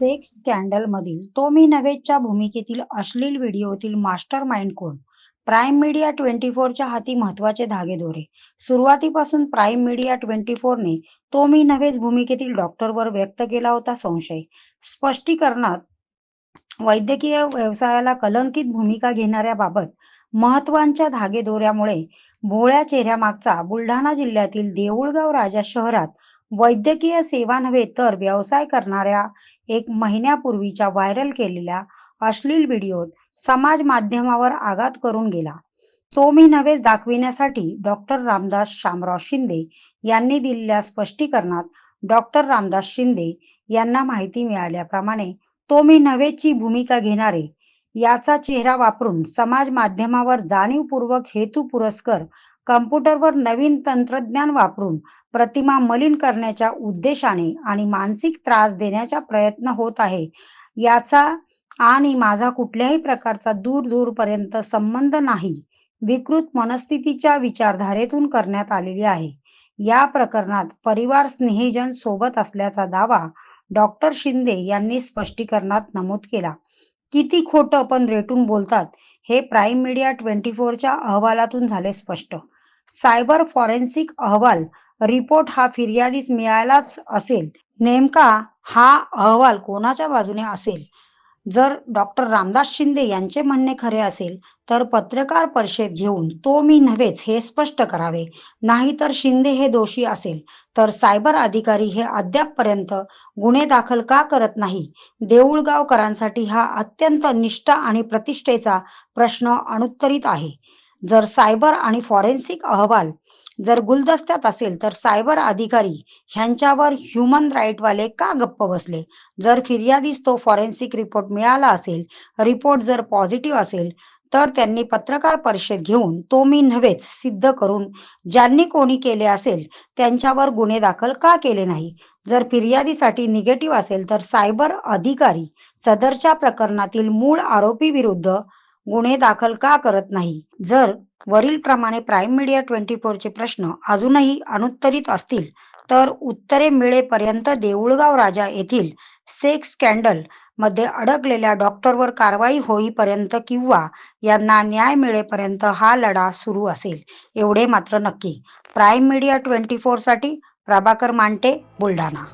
Sex स्कॅन्डलमधील तो मी भूमिकेतील अश्लील व्हिडिओतील मास्टर माइंड कोण? प्राईम मीडिया ट्वेंटी फोरच्या हाती महत्त्वाचे धागेदोरे सुरुवातीपासून प्राईम मीडिया ट्वेंटी फोरने तो मी नव्हेच भूमिकेतील डॉक्टरवर व्यक्त केला होता संशय. स्पष्टीकरणात वैद्यकीय व्यवसायाला कलंकित भूमिका घेणाऱ्या बाबत महत्त्वाच्या धागेदोऱ्यामुळे भोळ्या चेहऱ्यामागचा बुलढाणा जिल्ह्यातील देऊळगाव राजा शहरात वैद्यकीय सेवा नव्हे तर व्यवसाय करणाऱ्या एक महिन्यापूर्वीच्या व्हायरल केलेल्या अश्लील व्हिडिओत समाज माध्यमावर आघात करून गेला. तो मी नव्हेच दाखविण्यासाठी डॉक्टर रामदास शामराव शिंदे यांनी दिलेल्या स्पष्टीकरणात डॉक्टर रामदास शिंदे यांना माहिती मिळाल्याप्रमाणे तो मी नव्हेची भूमिका घेणारे याचा चेहरा वापरून समाज माध्यमावर जाणीवपूर्वक हेतुपुरस्सर कम्प्युटरवर नवीन तंत्रज्ञान वापरून प्रतिमा मलिन करण्याच्या उद्देशाने आणि मानसिक त्रास देण्याचा प्रयत्न होत आहे याचा आणि माझा कुठल्याही प्रकारचा दूर दूरपर्यंत संबंध नाही विकृत मनस्थितीच्या विचारधारेतून करण्यात आलेली आहे. या प्रकरणात परिवार स्नेहीजन सोबत असल्याचा दावा डॉक्टर शिंदे यांनी स्पष्टीकरणात नमूद केला. किती खोटं पण रेटून बोलतात हे प्राईम मीडिया ट्वेंटी फोरच्या अहवालातून झाले स्पष्ट. सायबर फॉरेन्सिक अहवाल रिपोर्ट हा फिर्यादीस मिळालाच असेल. नेमका हा अहवाल कोणाच्या बाजूने असेल? जर डॉक्टर रामदास शिंदे यांचे म्हणणे खरे असेल तर पत्रकार परिषद घेऊन तो मी नव्हेच हे स्पष्ट करावे. नाहीतर शिंदे हे दोषी असेल तर सायबर अधिकारी हे अद्यापपर्यंत गुन्हे दाखल का करत नाही? देऊळगावकरांसाठी हा अत्यंत निष्ठा आणि प्रतिष्ठेचा प्रश्न अनुत्तरित आहे. जर सायबर आणि फॉरेन्सिक अहवाल जर गुलदस्त्यात असेल तर सायबर अधिकारी ह्यांच्यावर ह्युमन राईटवाले का गप्प बसले? जर फिर्यादीस तो फॉरेन्सिक रिपोर्ट मिळाला असेल, रिपोर्ट जर पॉझिटिव्ह असेल तर त्यांनी पत्रकार परिषद घेऊन तो मी नव्हेच सिद्ध करून ज्यांनी कोणी केले असेल त्यांच्यावर गुन्हे दाखल का केले नाही? जर फिर्यादीसाठी निगेटिव्ह असेल तर सायबर अधिकारी सदरच्या प्रकरणातील मूळ आरोपी विरुद्ध गुन्हे दाखल का करत नाही? जर वरीलप्रमाणे प्राईम मीडिया ट्वेंटी फोरचे प्रश्न अजूनही अनुत्तरित असतील तर उत्तरे मिळेपर्यंत देऊळगाव राजा येथील सेक्स स्कॅन्डलमध्ये अडकलेल्या डॉक्टरवर कारवाई होईपर्यंत किंवा यांना न्याय मिळेपर्यंत हा लढा सुरू असेल एवढे मात्र नक्की. प्राईम मीडिया ट्वेंटी फोरसाठी प्रभाकर मांटे, बुलढाणा